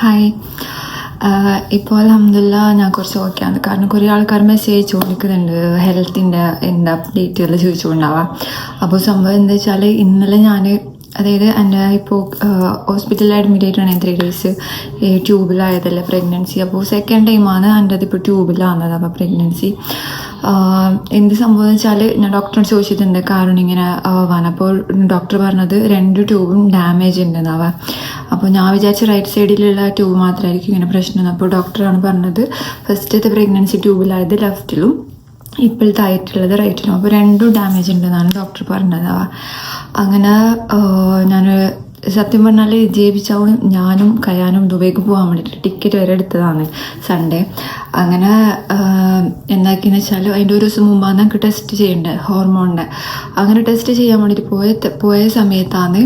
Hi ഇപ്പോൾ അലഹമില്ല ഞാൻ കുറച്ച് ഓക്കെയാണ് കാരണം കുറേ ആൾക്കാർ മെസ്സേജ് ചോദിക്കുന്നുണ്ട്. ഹെൽത്തിന്റെ എന്താ ഡീറ്റെയിൽ ചോദിച്ചുകൊണ്ടാവാം അപ്പോൾ സംഭവം എന്താ വെച്ചാൽ ഇന്നലെ ഞാൻ അതായത് എന്റെ ഇപ്പോൾ ഹോസ്പിറ്റലിൽ അഡ്മിറ്റ് ആയിട്ടാണ് ത്രീ ഡേയ്സ് ട്യൂബിലായതല്ലേ പ്രഗ്നൻസി അപ്പോൾ സെക്കൻഡ് ടൈമാണ് എന്റെ അതിപ്പോൾ ട്യൂബിലാണത് അപ്പോൾ പ്രഗ്നൻസി എന്ത് സംഭവം വെച്ചാൽ ഞാൻ ഡോക്ടറോട് ചോദിച്ചിട്ടുണ്ട് കാരണം ഇങ്ങനെ ആവാൻ അപ്പോൾ ഡോക്ടർ പറഞ്ഞത് രണ്ട് ട്യൂബും ഡാമേജ് ഉണ്ടെന്നാവാം. അപ്പോൾ ഞാൻ വിചാരിച്ച റൈറ്റ് സൈഡിലുള്ള ട്യൂബ് മാത്രമായിരിക്കും ഇങ്ങനെ പ്രശ്നം. അപ്പോൾ ഡോക്ടറാണ് പറഞ്ഞത് ഫസ്റ്റത്തെ പ്രഗ്നൻസി ട്യൂബിലായത് ലെഫ്റ്റിലും ഇപ്പോഴത്തെ ആയിട്ടുള്ളത് റൈറ്റിലും അപ്പോൾ രണ്ടും ഡാമേജ് ഉണ്ടെന്നാണ് ഡോക്ടർ പറഞ്ഞത് അങ്ങനെ ഞാൻ സത്യം പറഞ്ഞാൽ ജയിപ്പിച്ചാവും ഞാനും കയാനും ദുബൈക്ക് പോകാൻ വേണ്ടിയിട്ട് ടിക്കറ്റ് വരെ എടുത്തതാണ് സൺഡേ അങ്ങനെ എന്താക്കിയെന്ന് വെച്ചാൽ അതിന്റെ ഒരു ദിവസം മുമ്പാണ് ഞങ്ങൾക്ക് ടെസ്റ്റ് ചെയ്യേണ്ടത് ഹോർമോണിന്റെ. അങ്ങനെ ടെസ്റ്റ് ചെയ്യാൻ വേണ്ടിയിട്ട് പോയ പോയ സമയത്താണ്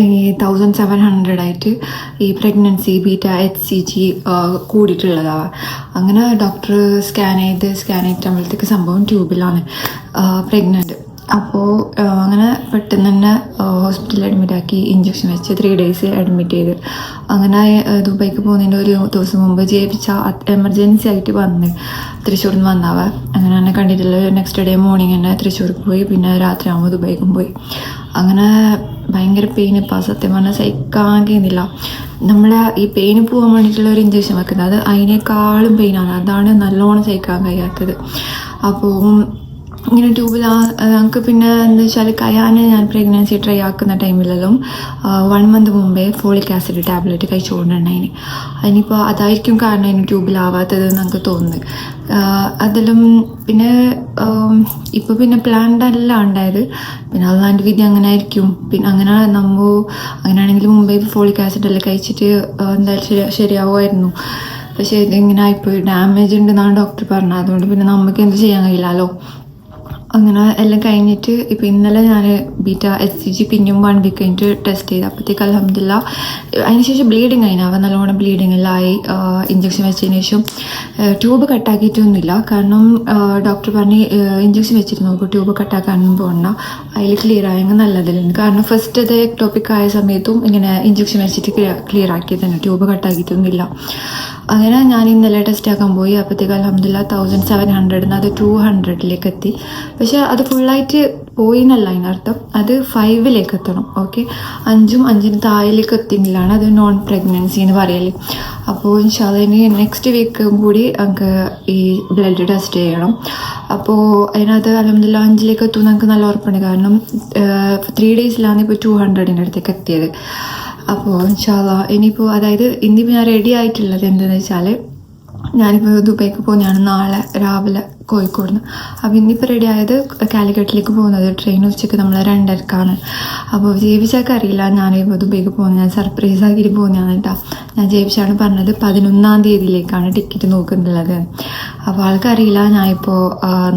ഈ തൗസൻഡ് സെവൻ ഹൺഡ്രഡ് ആയിട്ട് ഈ pregnancy beta H C G കൂടിയിട്ടുള്ളതാണ് അങ്ങനെ ഡോക്ടർ സ്കാൻ ചെയ്ത് സ്കാൻ ചെയ്തിട്ടാകുമ്പോഴത്തേക്ക് സംഭവം ട്യൂബിലാണ് പ്രഗ്നന്റ് അപ്പോൾ അങ്ങനെ പെട്ടെന്ന് തന്നെ ഹോസ്പിറ്റലിൽ അഡ്മിറ്റ് ആക്കി ഇഞ്ചക്ഷൻ വെച്ച് ത്രീ ഡേയ്സ് അഡ്മിറ്റ് ചെയ്ത്. അങ്ങനെ ദുബൈക്ക് പോകുന്നതിന്റെ ഒരു ദിവസം മുമ്പ് ജയിപ്പിച്ച എമർജൻസി ആയിട്ട് വന്ന് തൃശ്ശൂരിൽ നിന്ന് വന്നാവ അങ്ങനെ തന്നെ കണ്ടിട്ടുള്ള നെക്സ്റ്റ് ഡേ മോർണിംഗ് തന്നെ തൃശ്ശൂർക്ക് പോയി പിന്നെ രാത്രി ആകുമ്പോൾ ദുബൈക്കും പോയി. അങ്ങനെ ഭയങ്കര പെയിൻ ഇപ്പോൾ സത്യം പറഞ്ഞാൽ സഹിക്കാൻ കഴിയുന്നില്ല. നമ്മളെ ഈ പെയിന് പോകാൻ വേണ്ടിയിട്ടുള്ള ഒരു ഇഞ്ചക്ഷൻ വെക്കുന്നത് അത് അതിനേക്കാളും പെയിനാണ് അതാണ് നല്ലോണം സഹിക്കാൻ കഴിയാത്തത്. അപ്പോൾ ഇങ്ങനെ ട്യൂബിൽ ഞങ്ങൾക്ക് പിന്നെ എന്താ വെച്ചാൽ കയാന് ഞാൻ പ്രഗ്നൻസി ട്രൈ ആക്കുന്ന ടൈമിലെല്ലാം വൺ മന്ത് മുമ്പേ ഫോളിക് ആസിഡ് ടാബ്ലറ്റ് കഴിച്ചുകൊണ്ടുണ്ടായിന് അതിനിപ്പോൾ അതായിരിക്കും കാരണം അതിന് ട്യൂബിലാവാത്തത് നമുക്ക് തോന്നുന്നു. അതെല്ലാം പിന്നെ ഇപ്പോൾ പിന്നെ പ്ലാൻഡ് അല്ല ഉണ്ടായത്. പിന്നെ അള്ളാന്റെ വിധി അങ്ങനെ ആയിരിക്കും. പിന്നെ അങ്ങനെ നമ്മൾ അങ്ങനെയാണെങ്കിൽ മുമ്പേ ഫോളിക് ആസിഡ് എല്ലാം കഴിച്ചിട്ട് എന്തായാലും ശരി ശരിയാവുമായിരുന്നു. പക്ഷേ ഇതിങ്ങനെ ആയിപ്പോയി. ഡാമേജ് ഉണ്ടെന്നാണ് ഡോക്ടർ പറഞ്ഞത്. അതുകൊണ്ട് പിന്നെ നമുക്ക് എന്ത് ചെയ്യാൻ കഴിയില്ലല്ലോ അങ്ങനെ എല്ലാം കഴിഞ്ഞിട്ട് ഇപ്പം ഇന്നലെ ഞാൻ ബീറ്റ എസ് സി ജി പിന്നും വൺ വീക്ക് കഴിഞ്ഞിട്ട് ടെസ്റ്റ് ചെയ്ത്. അപ്പോഴത്തേക്ക് അലഹമില്ല അതിനുശേഷം ബ്ലീഡിങ് ആയിന് അവ നല്ലോണം ബ്ലീഡിങ് എല്ലാം ആയി. ഇഞ്ചക്ഷൻ വെച്ചതിന് ശേഷം ട്യൂബ് കട്ടാക്കിയിട്ടൊന്നുമില്ല കാരണം ഡോക്ടർ പറഞ്ഞ് ഇഞ്ചക്ഷൻ വെച്ചിട്ട് നോക്കും ട്യൂബ് കട്ടാക്കാനൊന്നും പോകണ്ട അതിൽ ക്ലിയർ ആയെങ്കിൽ നല്ലതല്ലേ കാരണം ഫസ്റ്റ് അത് ടോപ്പിക് ആയ സമയത്തും ഇങ്ങനെ ഇഞ്ചക്ഷൻ വെച്ചിട്ട് ക്ലിയർ ആക്കി തന്നെ ട്യൂബ് കട്ടാക്കിയിട്ടൊന്നുമില്ല അങ്ങനെ ഞാൻ ഇന്നലെ ടെസ്റ്റ് ആക്കാൻ പോയി. അപ്പോഴത്തേക്ക് അലഹമില്ല തൗസൻഡ് സെവൻ ഹൺഡ്രഡിന് അത് ടു ഹൺഡ്രഡിലേക്ക് എത്തി പക്ഷേ അത് ഫുള്ളായിട്ട് പോയി എന്നല്ല അതിനർത്ഥം. അത് ഫൈവിലേക്ക് എത്തണം ഓക്കെ അഞ്ചും അഞ്ചിന് താഴേക്ക് എത്തിയെങ്കിലാണ് അത് നോൺ പ്രഗ്നൻസി എന്ന് പറയൽ. അപ്പോൾ ഇൻഷാല്ലി നെക്സ്റ്റ് വീക്കും കൂടി നമുക്ക് ഈ ബ്ലഡ് ടെസ്റ്റ് ചെയ്യണം. അപ്പോൾ അതിനകത്ത് അലഹമില്ല അഞ്ചിലേക്ക് എത്തും നമുക്ക് നല്ല ഉറപ്പുണ്ട്. കാരണം ത്രീ ഡേയ്സിലാണ് ഇപ്പോൾ ടു ഹൺഡ്രഡിന്റെ അടുത്തേക്ക് എത്തിയത്. അപ്പോൾ ഇൻഷാല്ല ഇനിയിപ്പോൾ അതായത് ഇന്നിപ്പോൾ ഞാൻ റെഡി ആയിട്ടുള്ളത് എന്താണെന്ന് വെച്ചാൽ ഞാനിപ്പോൾ ദുബൈക്ക് പോകുന്നതാണ് നാളെ രാവിലെ. കോഴിക്കോട് നിന്ന് അപ്പോൾ ഇന്നിപ്പോൾ റെഡി ആയത് കാലിക്കട്ടിലേക്ക് പോകുന്നത് ട്രെയിൻ ഉച്ചയ്ക്ക് നമ്മൾ രണ്ടരക്കാണ്. അപ്പോൾ ജേബിച്ചാക്ക് അറിയില്ല ഞാൻ ദുബൈക്ക് പോകുന്നത്. ഞാൻ സർപ്രൈസ് ആക്കിയിട്ട് പോകുന്നതാണ് കേട്ടോ ഞാൻ ജീവിച്ചാണ് പറഞ്ഞത് പതിനൊന്നാം തീയതിയിലേക്കാണ് ടിക്കറ്റ് നോക്കുന്നുള്ളത്. അപ്പോൾ ആൾക്കറിയില്ല ഞാനിപ്പോൾ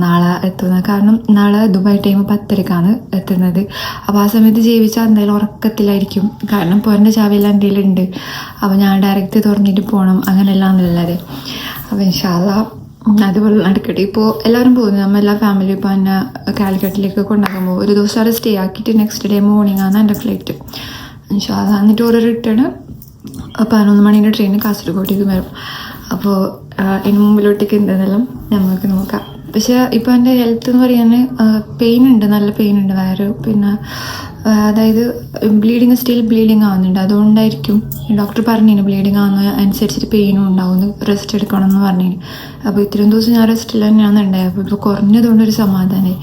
നാളെ എത്തുന്നത്. കാരണം നാളെ ദുബായ് ടൈം പത്തരക്കാണ് എത്തുന്നത്. അപ്പോൾ ആ സമയത്ത് ജേബിച്ചാൽ എന്തായാലും ഉറക്കത്തിലായിരിക്കും. കാരണം പോരന്റെ ചാവിയെല്ലാം എന്തെങ്കിലും ഉണ്ട് അപ്പോൾ ഞാൻ ഡയറക്റ്റ് തുറന്നിട്ട് പോകണം അങ്ങനെയെല്ലാം എന്നുള്ളത് അപ്പോൾ ഇൻഷാല്ല അതുപോലെ നടക്കട്ടെ. ഇപ്പോൾ എല്ലാവരും പോകുന്നു. നമ്മൾ എല്ലാ ഫാമിലിയും ഇപ്പോൾ എന്നെ കാലിക്കട്ടിലേക്ക് കൊണ്ടാക്കുമ്പോൾ ഒരു ദിവസം അവിടെ സ്റ്റേ ആക്കിയിട്ട് നെക്സ്റ്റ് ഡേ മോർണിംഗ് ആണ് എന്റെ ഫ്ലൈറ്റ് ഇൻഷാല്ല എന്നിട്ട് ഒരു റിട്ടേൺ പതിനൊന്ന് മണീന്റെ ട്രെയിൻ കാസർഗോഡേക്ക് വരും. അപ്പോൾ ഇനി മുമ്പിലോട്ടേക്ക് എന്തെന്നെല്ലാം ഞങ്ങൾക്ക് നോക്കാം. പക്ഷേ ഇപ്പോൾ എന്റെ ഹെൽത്ത് എന്ന് പറയാൻ പെയിൻ ഉണ്ട് നല്ല പെയിൻ ഉണ്ട് വയറ്. പിന്നെ അതായത് ബ്ലീഡിങ് സ്റ്റിൽ ബ്ലീഡിങ് ആവുന്നുണ്ട്. അതുകൊണ്ടായിരിക്കും ഡോക്ടർ പറഞ്ഞിന് ബ്ലീഡിങ് ആവുന്ന അനുസരിച്ചിട്ട് പെയിനും ഉണ്ടാവും റെസ്റ്റ് എടുക്കണം എന്ന് പറഞ്ഞിന്. അപ്പോൾ ഇത്രയും ദിവസം ഞാൻ റെസ്റ്റ് ഇല്ല തന്നെയാണ് ഉണ്ടായത്. അപ്പോൾ ഇപ്പോൾ കുറഞ്ഞതുകൊണ്ട് ഒരു സമാധാനമായി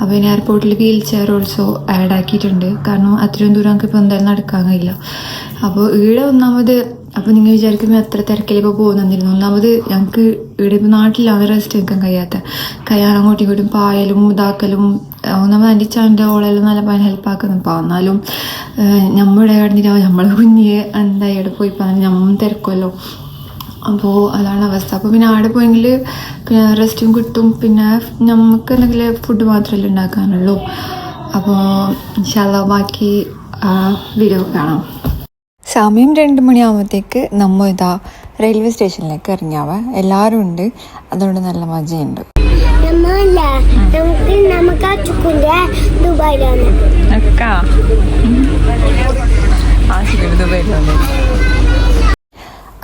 അപ്പോൾ ഇനി എയർപോർട്ടിൽ വീൽ ചെയർ ഓൾസോ ആഡ് ആക്കിയിട്ടുണ്ട്. കാരണം അത്രയും ദൂരം നമുക്ക് ഇപ്പോൾ എന്തായാലും നടക്കാൻ കഴിയില്ല. അപ്പോൾ ഈടെ ഒന്നാമത് അപ്പോൾ നിങ്ങൾ വിചാരിക്കുമ്പോൾ എത്ര തിരക്കിൽ ഇപ്പോൾ പോകുന്നിരുന്നു ഒന്നാമത് ഞങ്ങൾക്ക് ഇവിടെ ഇപ്പോൾ നാട്ടിലാണ് റെസ്റ്റ് എടുക്കാൻ കഴിയാത്ത. കയ്യാൻ അങ്ങോട്ടും ഇങ്ങോട്ടും പായലും ഇതാക്കലും ഒന്നാമത് എന്റെ ചാന്റെ ഓളെല്ലാം നല്ല പനി ഹെൽപ്പാക്കുന്നു അപ്പോൾ എന്നാലും നമ്മുടെ കടന്നിട്ട് നമ്മളെ കുഞ്ഞിയെ എന്താ ഇവിടെ പോയി പറഞ്ഞു നമ്മൾ തിരക്കുമല്ലോ. അപ്പോൾ അതാണ് അവസ്ഥ. അപ്പോൾ പിന്നെ ആടെ പോയെങ്കിൽ പിന്നെ റെസ്റ്റും കിട്ടും. പിന്നെ നമുക്ക് എന്തെങ്കിലും ഫുഡ് മാത്രമല്ലേ ഉണ്ടാക്കാനുള്ളൂ. അപ്പോൾ ഇൻഷാല്ല ബാക്കി വീഡിയോ കാണാം. സമയം രണ്ട് മണിയാകുമ്പോഴത്തേക്ക് നമ്മ ഇതാ റെയിൽവേ സ്റ്റേഷനിലേക്ക് ഇറങ്ങിയാവ. എല്ലാവരും ഉണ്ട്. അതുകൊണ്ട് നല്ല മജയുണ്ട്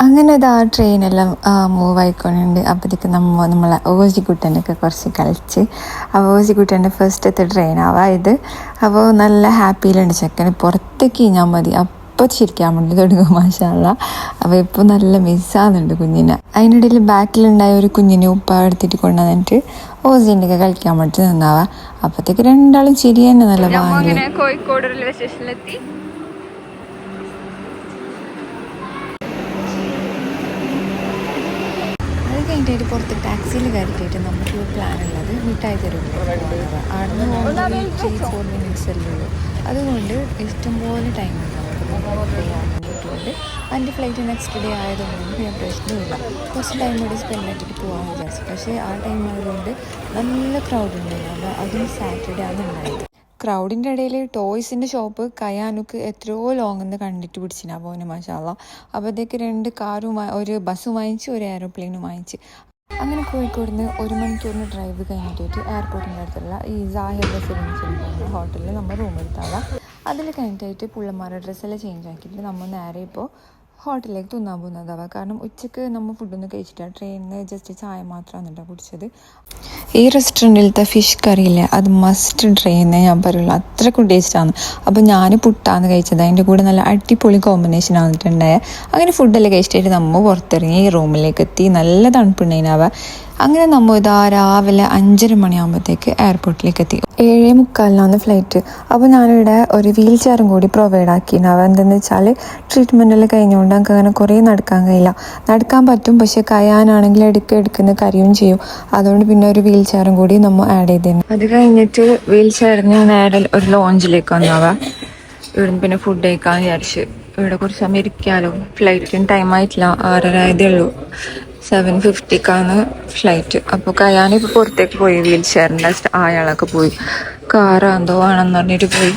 അങ്ങനെ ഇത് ആ ട്രെയിനെല്ലാം മൂവ് ആയിക്കൊണ്ടുണ്ട്. അപ്പോഴത്തേക്ക് നമ്മ നമ്മളെ ഓജിക്കുട്ടനൊക്കെ കുറച്ച് കളിച്ച് അപ്പോൾ ഓജിക്കുട്ടന്റെ ഫസ്റ്റത്തെ ട്രെയിനാവാ ഇത്. അപ്പോൾ നല്ല ഹാപ്പിയിലുണ്ട് ചെക്കന്. പുറത്തേക്ക് ഞാൻ മതി. അപ്പോൾ ചിരിക്കാൻ വേണ്ടി തുടങ്ങും മാഷാള്ള അപ്പോൾ ഇപ്പോൾ നല്ല മിസ്സാകുന്നുണ്ട് കുഞ്ഞിനെ. അതിനിടയിൽ ബാക്കിലുണ്ടായ ഒരു കുഞ്ഞിനെ ഉപ്പ എടുത്തിട്ട് കൊണ്ടുവന്നിട്ട് ഓസിന്റെ ഒക്കെ കളിക്കാൻ വേണ്ടി നിന്നാവാ. അപ്പോഴത്തേക്ക് രണ്ടാളും ചിരി തന്നെ നല്ല ഭാഗ്യം കോഴിക്കോട് റെയിൽവേ സ്റ്റേഷനിലെത്തി. അത് കഴിഞ്ഞിട്ട് പുറത്ത് ടാക്സിയിൽ കയറിയിട്ട് നമുക്ക് പ്ലാൻ ഉള്ളത് മിഠായി പോകുന്നത് അവിടെ നിന്ന് പോകുന്നത് ത്രീ ഫോർ മിനിറ്റ്സ് അല്ലേ ഉള്ളൂ. അതുകൊണ്ട് ഇഷ്ടംപോലെ ടൈം ഉണ്ട് പോകാൻ വേണ്ടിയിട്ടുണ്ട് എന്റെ ഫ്ലൈറ്റ് നെക്സ്റ്റ് ഡേ ആയതുകൊണ്ട് പിന്നെ പ്രശ്നമില്ല കുറച്ച് ടൈം കൂടി സ്പെൻഡ് ആയിട്ടിട്ട് പോകാൻ വിചാരിച്ചു. പക്ഷേ ആ ടൈം ആയതുകൊണ്ട് നല്ല ക്രൗഡ് ഉണ്ടായിരുന്നു. അതും സാറ്റർഡേ ആണ് ഉണ്ടായത്. ക്രൗഡിന്റെ ഇടയിൽ ടോയ്സിന്റെ ഷോപ്പ് കയാനുക്ക് എത്രയോ ലോങ് എന്ന് കണ്ടിട്ട് പിടിച്ചിനാ. പോനെ മാഷാല്ല അപ്പോഴത്തേക്ക് രണ്ട് കാറും ഒരു ബസ്സും വാങ്ങിച്ച് ഒരു എയറോപ്ലെയിനും വാങ്ങിച്ച്. അങ്ങനെ കോഴിക്കോട് നിന്ന് ഒരു മണിക്കൂറിന് ഡ്രൈവ് കഴിഞ്ഞിട്ട് എയർപോർട്ടിന്റെ അടുത്തുള്ള ഈ സാഹിർ റെസിഡൻസിൽ ഹോട്ടലിൽ നമ്മൾ റൂം എടുത്താളാം അതിൽ കഴിഞ്ഞിട്ടായിട്ട് പുള്ളന്മാരുടെ ഡ്രസ്സെല്ലാം ചേഞ്ച് ആക്കിയിട്ട് നമ്മൾ നേരെ ഇപ്പോൾ ഹോട്ടലിലേക്ക് തിന്നാൻ പോകുന്നതാവാം. കാരണം ഉച്ചയ്ക്ക് നമ്മൾ ഫുഡൊന്നും കഴിച്ചിട്ടില്ല. ട്രെയിനിൽ ജസ്റ്റ് ചായ മാത്രമാണ് കുടിച്ചത്. ഈ റെസ്റ്റോറന്റിലത്തെ ഫിഷ് കറിയില്ലേ അത് മസ്റ്റ് ട്രൈ ഞാൻ പറയുള്ളൂ. അത്രക്കും ടേസ്റ്റാണ് അപ്പോൾ ഞാൻ പുട്ടാന്ന് കഴിച്ചത്. അതിന്റെ കൂടെ നല്ല അടിപൊളി കോമ്പിനേഷൻ ആയിട്ടുണ്ടായത് അങ്ങനെ ഫുഡെല്ലാം കഴിച്ചിട്ട് നമ്മൾ പുറത്തിറങ്ങി റൂമിലേക്ക് എത്തി. നല്ല തണുപ്പുണ്ടായിനാവുക അങ്ങനെ നമ്മൾ ഇതാ രാവിലെ അഞ്ചര മണിയാകുമ്പോഴത്തേക്ക് എയർപോർട്ടിലേക്ക് എത്തി. ഏഴേ മുക്കാലിനാണ് ഫ്ലൈറ്റ് അപ്പോൾ ഞാനിവിടെ ഒരു വീൽ ചെയറും കൂടി പ്രൊവൈഡ് ആക്കിയിട്ടുണ്ടാവുക എന്തെന്ന് വെച്ചാൽ ട്രീറ്റ്മെന്റെല്ലാം കഴിഞ്ഞുകൊണ്ട് നമുക്ക് അങ്ങനെ കുറേ നടക്കാൻ കഴിയില്ല. നടക്കാൻ പറ്റും പക്ഷേ കയാനാണെങ്കിൽ എടുക്ക എടുക്കുന്ന കരിയും ചെയ്യും. അതുകൊണ്ട് പിന്നെ ഒരു വീൽ ചെയറും കൂടി നമ്മൾ ആഡ് ചെയ്തിരുന്നു അത് കഴിഞ്ഞിട്ട് വീൽ ചെയറിന് നേരെ ഒരു ലോഞ്ചിലേക്ക് വന്നാവാ ഇവിടുന്ന് പിന്നെ ഫുഡ് കഴിക്കാൻ വിചാരിച്ച്. ഇവിടെ കുറച്ച് സമയം ഇരിക്കാമല്ലോ ഫ്ലൈറ്റിന് ടൈം ആയിട്ടില്ല. ആറര ആയതേ ഉള്ളൂ. സെവൻ ഫിഫ്റ്റിക്കാണ് ഫ്ലൈറ്റ് അപ്പോൾ കയാനിപ്പോൾ പുറത്തേക്ക് പോയി വീൽ ചെയറിന്റെ അയാളൊക്കെ പോയി. കാറാന്തോ ആണെന്ന് പറഞ്ഞിട്ട് പോയി.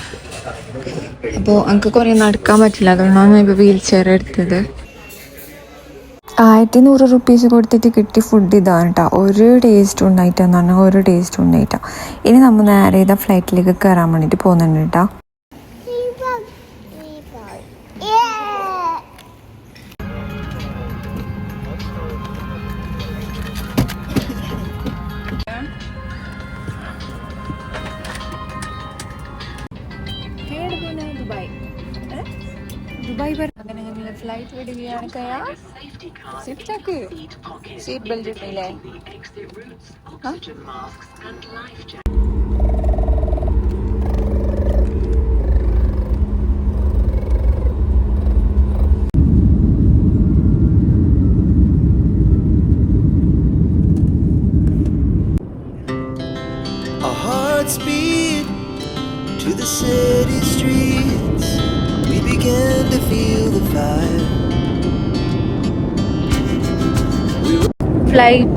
അപ്പോൾ എനിക്ക് കുറേ നടക്കാൻ പറ്റില്ല. അതുകൊണ്ടാണ് ഇപ്പോൾ വീൽ ചെയർ എടുത്തത്. ആയിരത്തി നൂറ് റുപ്പീസ് കൊടുത്തിട്ട് കിട്ടിയ ഫുഡ് ഇതാണ് കേട്ടോ ഒരു ടേസ്റ്റ് ഉണ്ടായിട്ടെന്ന് പറഞ്ഞാൽ ഒരു ടേസ്റ്റ് ഉണ്ടായിട്ടാണ് ഇനി നമ്മൾ നേരെ ഇതാ ഫ്ലൈറ്റിലേക്ക് കയറാൻ വേണ്ടിയിട്ട് പോകുന്നുണ്ട് കേട്ടോ ഫ്ലൈറ്റ് വിടുകയാണ് കയാ. സീറ്റ് സീറ്റ് ബെൽറ്റ് ഇട്ടില്ലേ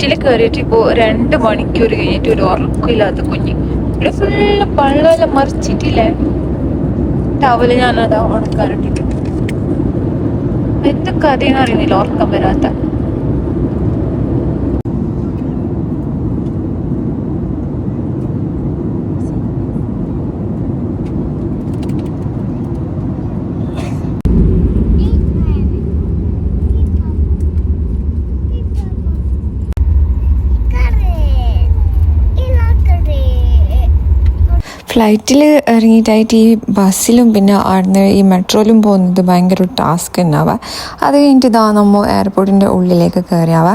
ഫ്ലൈറ്റിൽ കയറിയിട്ട് ഇപ്പോൾ രണ്ട് മണിക്കൂർ കഴിഞ്ഞിട്ട് ഒരു ഉറക്കമില്ലാത്ത കുഞ്ഞ്. ഇവിടെ ഫുള്ള് പള്ളെല്ലാം മറിച്ചിട്ടില്ലേ? ടവൽ ഞാനതാ ഉണക്കാറിട്ടിട്ട്. എന്ത് കഥയെന്ന് അറിയുന്നില്ല ഉറക്കം വരാത്ത. ഫ്ലൈറ്റിൽ ഇറങ്ങിയിട്ടായിട്ട് ഈ ബസ്സിലും പിന്നെ അവിടുന്ന് ഈ മെട്രോയിലും പോകുന്നത് ഭയങ്കര ഒരു ടാസ്ക് ഉണ്ടാവുക അത് കഴിഞ്ഞിട്ട് ഇതാ നമ്മൾ എയർപോർട്ടിന്റെ ഉള്ളിലേക്ക് കയറിയാവുക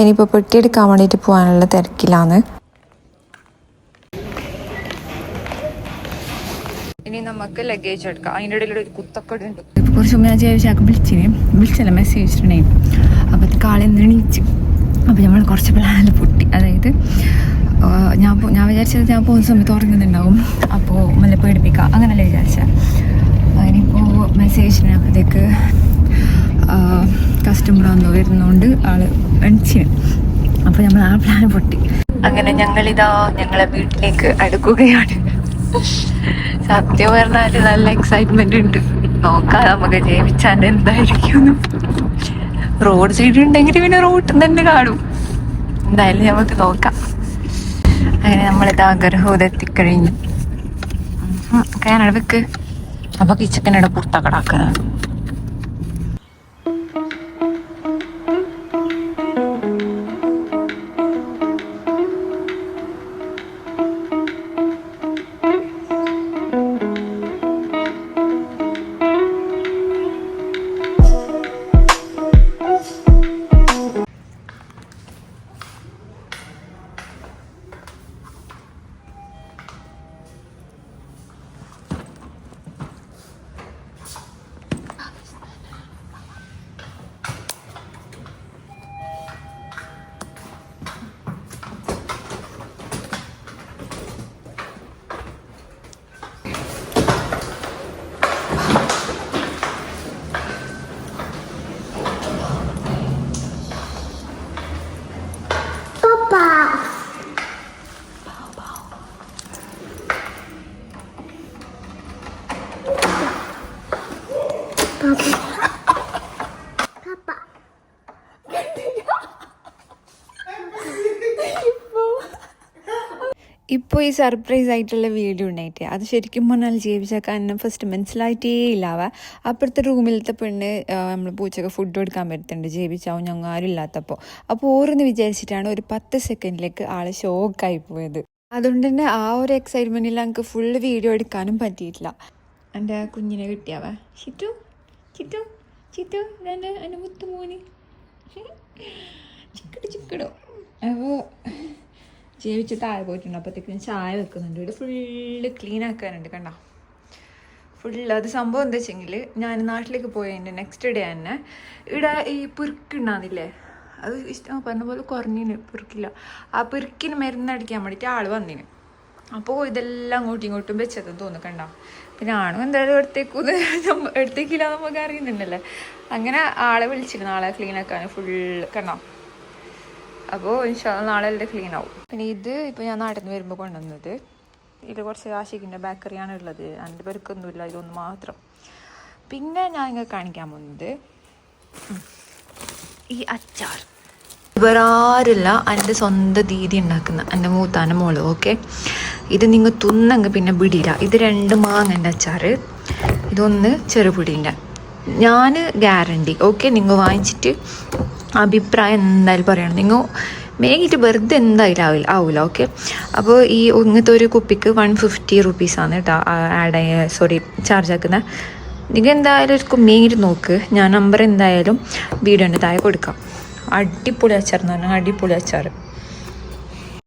ഇനിയിപ്പോൾ പെട്ടിയെടുക്കാൻ വേണ്ടിയിട്ട് പോകാനുള്ള തിരക്കിലാണ്. ഇനി നമുക്ക് ലഗേജ് എടുക്കാം. അതിന്റെ ഇടയിൽ ഒരു കുത്തക്കട ഉണ്ട്. ഇപ്പോൾ കുറച്ച് മുമ്പ് ഞാൻ ചേച്ചിയാക്ക് വിളിച്ചിന്. വിളിച്ചല്ല മെസ്സേജ് ഇട്ടിട്ടുണ്ടായി അപ്പോൾ കാളെ എണീച്ചു. അപ്പോൾ നമ്മൾ കുറച്ച് പ്ലാനിൽ പൊട്ടി. അതായത് ഞാൻ ഞാൻ വിചാരിച്ചത് ഞാൻ പോകുന്ന സമയത്ത് ഉറങ്ങുന്നുണ്ടാവും. അപ്പോൾ മല്ല പേടിപ്പിക്കാം. അങ്ങനല്ലേ വിചാരിച്ച. അതിനിപ്പോൾ മെസ്സേജിന് അപ്പോഴത്തേക്ക് കസ്റ്റമർ വന്നു വരുന്നതുകൊണ്ട് ആൾ എണിച്ചിന്. അപ്പോൾ നമ്മൾ ആ പ്ലാൻ പൊട്ടി. അങ്ങനെ ഞങ്ങളിതാ ഞങ്ങളെ വീട്ടിലേക്ക് അടുക്കുകയാണ്. സത്യം പറഞ്ഞാൽ നല്ല എക്സൈറ്റ്മെന്റ് ഉണ്ട്. നോക്കാം നമുക്ക് ജയിച്ചാൽ എന്തായിരിക്കും റോഡ് സൈഡ് ഉണ്ടെങ്കിൽ പിന്നെ റോട്ടിൽ തന്നെ കാണും. എന്തായാലും നമുക്ക് നോക്കാം. അങ്ങനെ നമ്മളിതാ ഗർഭൂത് എത്തിക്കഴിഞ്ഞു കയാനാണ് വെക്ക് അപ്പൊ കിച്ചക്കനയുടെ പുറത്തക്കടാക്കുന്നത് ഇപ്പോൾ ഈ സർപ്രൈസ് ആയിട്ടുള്ള വീഡിയോ ഉണ്ടായിട്ട് അത് ശരിക്കും പറഞ്ഞാൽ ജീവിച്ചേക്കാൻ എന്നെ ഫസ്റ്റ് മനസ്സിലായിട്ടേ ഇല്ലാവ. അപ്പുറത്തെ റൂമിലത്തെ പെണ്ണ് നമ്മൾ പൂച്ചക്ക് ഫുഡ് കൊടുക്കാൻ പറ്റുന്നുണ്ട് ജീവിച്ചാവും ഞങ്ങൾ ആരും ഇല്ലാത്തപ്പോൾ അപ്പോൾ ഓരോന്ന് വിചാരിച്ചിട്ടാണ് ഒരു പത്ത് സെക്കൻഡിലേക്ക് ആൾ ഷോക്കായി പോയത്. അതുകൊണ്ട് തന്നെ ആ ഒരു എക്സൈറ്റ്മെന്റിൽ ഞങ്ങൾക്ക് ഫുൾ വീഡിയോ എടുക്കാനും പറ്റിയിട്ടില്ല. എന്റെ കുഞ്ഞിനെ കിട്ടിയാവ? ചിറ്റു? ചിറ്റു? ചിറ്റു? എന്റെ എന്റെ മുത്തുമോനി. ചിക്കടു ചിക്കടോ. അപ്പോൾ ജീവിച്ച് താഴെ പോയിട്ടുണ്ട് അപ്പോഴത്തേക്കും ചായ വെക്കുന്നുണ്ട്. ഇവിടെ ഫുള്ള് ക്ലീൻ ആക്കാനുണ്ട് കണ്ടോ? ഫുള്ള് അത് സംഭവം എന്താ വെച്ചെങ്കിൽ ഞാൻ നാട്ടിലേക്ക് പോയതിന്റെ നെക്സ്റ്റ് ഡേ തന്നെ ഇവിടെ ഈ പുരുക്കുണ്ടാകുന്നില്ലേ അത് ഇഷ്ടം പറഞ്ഞ പോലെ കുറഞ്ഞിന് പുരുക്കില്ല. ആ പുരുക്കിന് മരുന്നടിക്കാൻ വേണ്ടിയിട്ട് ആൾ വന്നിന്. അപ്പോൾ ഇതെല്ലാം അങ്ങോട്ടും ഇങ്ങോട്ടും തോന്നുന്നു കണ്ടോ? പിന്നെ ആണും എന്തായാലും എടുത്തേക്കൂന്ന് എടുത്തേക്കില്ല നമുക്ക് അറിയുന്നുണ്ടല്ലേ? അങ്ങനെ ആളെ വിളിച്ചിരുന്നു. ആളെ ക്ലീൻ ആക്കാൻ ഫുള്ള് കണ്ടോ? അപ്പോൾ ഇൻഷാ നാളെ എല്ലാം ക്ലീൻ ആവും. പിന്നെ ഇത് ഇപ്പോൾ ഞാൻ നാട്ടിൽ നിന്ന് വരുമ്പോൾ കൊണ്ടുവന്നത് ഇതിൽ കുറച്ച് ആശിക്കിന്റെ ബേക്കറിയാണ് ഉള്ളത്. അതിന്റെ പെരുക്കൊന്നുമില്ല ഇതൊന്ന് മാത്രം. പിന്നെ ഞാൻ ഇങ്ങനെ കാണിക്കാൻ പോകുന്നത് ഈ അച്ചാർ. വേറെ ആരില്ല എന്റെ സ്വന്തം ദീദി ഉണ്ടാക്കുന്ന എന്റെ മൂത്താന്റെ മോൾ ഓക്കെ? ഇത് നിങ്ങൾ തിന്നെങ്കിൽ പിന്നെ പിടിയില്ല. ഇത് രണ്ട് മാങ്ങന്റെ അച്ചാർ ഇതൊന്ന് ചെറുപിടീന്റെ. ഞാൻ ഗ്യാരണ്ടി ഓക്കെ? നിങ്ങൾ വാങ്ങിച്ചിട്ട് അഭിപ്രായം എന്തായാലും പറയണം. നിങ്ങൾ മേങ്ങിയിട്ട് വെറുതെ എന്തായാലും ആവില്ല ആവില്ല ഓക്കെ അപ്പോൾ ഈ ഇങ്ങനത്തെ ഒരു കുപ്പിക്ക് വൺ ഫിഫ്റ്റി റുപ്പീസാണ് കേട്ടോ ആഡ് സോറി ചാർജ് ആക്കുന്നത് നിങ്ങൾ എന്തായാലും ഒരു നോക്ക്. ഞാൻ നമ്പർ എന്തായാലും വീഡിയോന്റെ താഴെ കൊടുക്കാം. അടിപൊളി അച്ചാർ എന്ന് പറഞ്ഞാൽ അടിപൊളി അച്ചാർ.